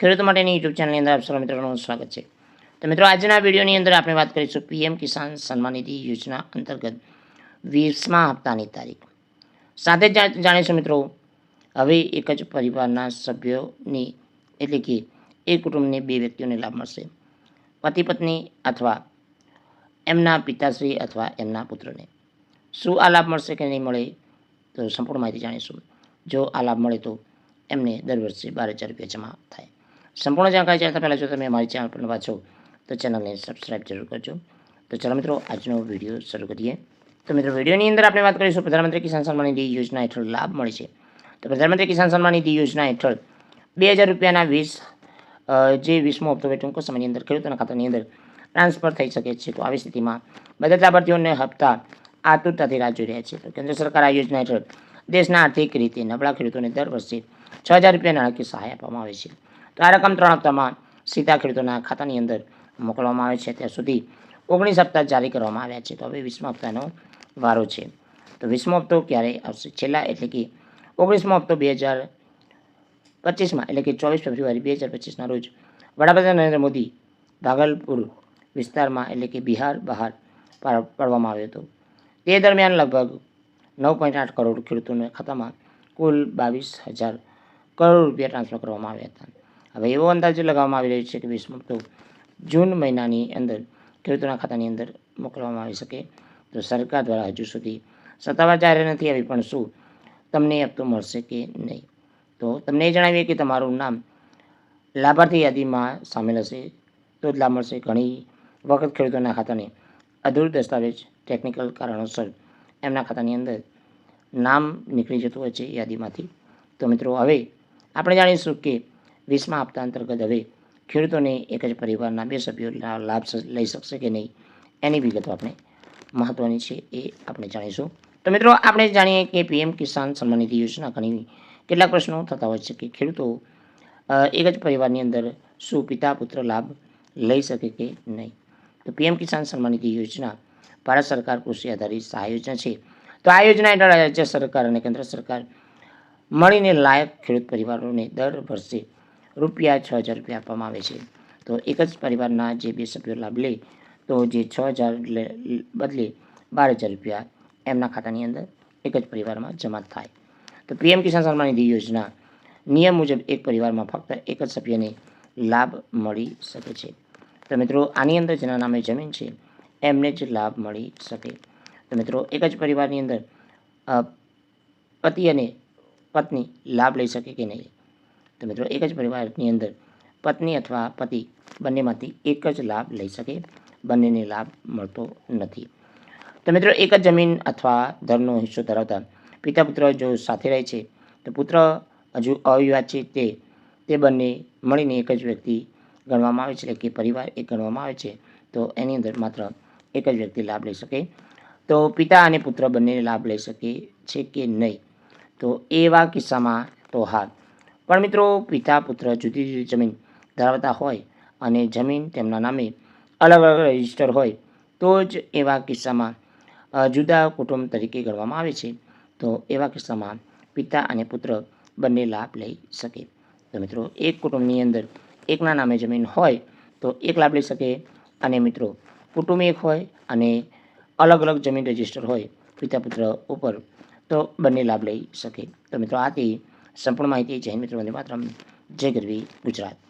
ખેડૂતો માટેની યુટ્યુબ ચેનલની અંદર આપ સર્વ મિત્રોનું સ્વાગત છે. તો મિત્રો, આજના વિડીયોની અંદર આપણે વાત કરીશું પીએમ કિસાન સન્માન નિધિ યોજના અંતર્ગત વીસમા હપ્તાની તારીખ. સાથે જાણીશું મિત્રો, હવે એક જ પરિવારના સભ્યોની, એટલે કે એક કુટુંબની બે વ્યક્તિઓને લાભ મળશે. પતિ પત્ની અથવા એમના પિતાશ્રી અથવા એમના પુત્રને. શું આ લાભ મળશે કે નહીં મળે, તો સંપૂર્ણ માહિતી જાણીશું. જો આ લાભ મળે તો એમને દર વર્ષે બાર હજાર રૂપિયા જમા થાય. સંપૂર્ણ જાણકારી જાણતા પહેલાં જો તમે અમારી ચેનલ પર નવા છો, તો ચેનલને સબસ્ક્રાઈબ જરૂર કરજો. તો ચાલો મિત્રો, આજનો વીડિયો શરૂ કરીએ. તો મિત્રો વિડીયોની અંદર આપણે વાત કરીશું, પ્રધાનમંત્રી કિસાન સન્માન નિધિ યોજના હેઠળ લાભ મળે છે. તો પ્રધાનમંત્રી કિસાન સન્માન નિધિ યોજના હેઠળ બે હજાર રૂપિયાના વીસ જે વીસમો હપ્તો હોય ટૂંક સમયની અંદર ખેડૂતોના ખાતાની અંદર ટ્રાન્સફર થઈ શકે છે. તો આવી સ્થિતિમાં બધા લાભાર્થીઓને હપ્તા આતુરતાથી રાહ જોઈ રહ્યા છે. તો કેન્દ્ર સરકાર આ યોજના હેઠળ દેશના આર્થિક રીતે નબળા ખેડૂતોને દર વર્ષે છ હજાર રૂપિયા નાણાકીય સહાય આપવામાં આવે છે. તો આ રકમ ત્રણ હપ્તામાં સીધા ખેડૂતોના ખાતાની અંદર મોકલવામાં આવે છે. ત્યાં સુધી ઓગણીસ હપ્તા જારી કરવામાં આવ્યા છે. તો હવે વીસમા હપ્તાનો વારો છે. તો વીસમો હપ્તો ક્યારે આવશે? છેલ્લા એટલે કે ઓગણીસમો હપ્તો બે હજાર પચીસમાં, એટલે કે ચોવીસ ફેબ્રુઆરી બે હજાર પચીસના રોજ વડાપ્રધાન નરેન્દ્ર મોદી ભાગલપુર વિસ્તારમાં એટલે કે બિહાર બહાર પાડ- પાડવામાં આવ્યો હતો. તે દરમિયાન લગભગ નવ પોઈન્ટ આઠ કરોડ ખેડૂતોના ખાતામાં કુલ બાવીસ હજાર કરોડ રૂપિયા ટ્રાન્સફર કરવામાં આવ્યા હતા. હવે એવો અંદાજો લગાવવામાં આવી રહ્યો છે કે વીસમો તો જૂન મહિનાની અંદર ખેડૂતોના ખાતાની અંદર મોકલવામાં આવી શકે. તો સરકાર દ્વારા હજુ સુધી સત્તાવાર જાહેર નથી આવી, પણ શું તમને હપ્તો મળશે કે નહીં? તો તમને એ જણાવીએ કે તમારું નામ લાભાર્થી યાદીમાં સામેલ હશે, તો જ લાભ મળશે. ઘણી વખત ખેડૂતોના ખાતાને અધૂર દસ્તાવેજ, ટેકનિકલ કારણોસર એમના ખાતાની અંદર નામ નીકળી જતું હોય છે યાદીમાંથી. તો મિત્રો, હવે આપણે જાણીશું કે વીસમા હપ્તા અંતર્ગત હવે ખેડૂતોને એક જ પરિવારના બે સભ્યો લાભ લઈ શકશે કે નહીં? એની વિગતો આપણે મહત્ત્વની છે એ આપણે જાણીશું. તો મિત્રો, આપણે જાણીએ કે પીએમ કિસાન સન્માન નિધિ યોજના ઘણી કેટલાક પ્રશ્નો થતા હોય છે કે ખેડૂતો એક જ પરિવારની અંદર શું પિતા, પુત્ર લાભ લઈ શકે કે નહીં? તો પીએમ કિસાન સન્માન નિધિ યોજના ભારત સરકાર કૃષિ આધારિત સહાય યોજના છે. તો આ યોજના હેઠળ રાજ્ય સરકાર અને કેન્દ્ર સરકાર મળીને લાયક ખેડૂત પરિવારોને દર વર્ષે રૂપિયા છ હજાર રૂપિયા આપવામાં આવે છે. તો એક જ પરિવારના જે બે સભ્યો લાભ લે, તો જે છ હજાર બદલે બાર હજાર રૂપિયા એમના ખાતાની અંદર એક જ પરિવારમાં જમા થાય. તો પીએમ કિસાન સન્માન નિધિ યોજના નિયમ મુજબ એક પરિવારમાં ફક્ત એક જ સભ્યને લાભ મળી શકે છે. તો મિત્રો, આની અંદર જેના નામે જમીન છે, એમને જ લાભ મળી શકે. તો મિત્રો, એક જ પરિવારની અંદર પતિ અને પત્ની લાભ લઈ શકે કે નહીં? તો મિત્રો, એક જ પરિવારની અંદર પત્ની અથવા પતિ બંનેમાંથી એક જ લાભ લઈ શકે, બંનેને લાભ મળતો નથી. તો મિત્રો, એક જ જમીન અથવા ધરનો હિસ્સો ધરાવતા પિતા પુત્ર જો સાથે રહે છે, તો પુત્ર હજુ અવિવાદ છે તે તે બંને મળીને એક જ વ્યક્તિ ગણવામાં આવે છે, એટલે કે પરિવાર એક ગણવામાં આવે છે, તો એની અંદર માત્ર એક જ વ્યક્તિ લાભ લઈ શકે. તો પિતા અને પુત્ર બંને લાભ લઈ શકે છે કે નહીં? તો એવા કિસ્સામાં તો હા પણ મિત્રો પિતા પુત્ર જુદી જુદી જમીન ધરાવતા હોય અને જમીન તેમના નામે અલગ અલગ રજિસ્ટર હોય, તો જ એવા કિસ્સામાં જુદા કુટુંબ તરીકે ગણવામાં આવે છે. તો એવા કિસ્સામાં પિતા અને પુત્ર બંને લાભ લઈ શકે. તો મિત્રો, એક કુટુંબની અંદર એકના નામે જમીન હોય, તો એક લાભ લઈ શકે. અને મિત્રો, કુટુંબ એક હોય અને અલગ અલગ જમીન રજિસ્ટર હોય પિતા પુત્ર ઉપર, તો બંને લાભ લઈ શકે. તો મિત્રો, આથી સંપૂર્ણ માહિતી જૈન મિત્રો વંદે માતરમ. જય ગરવી ગુજરાત.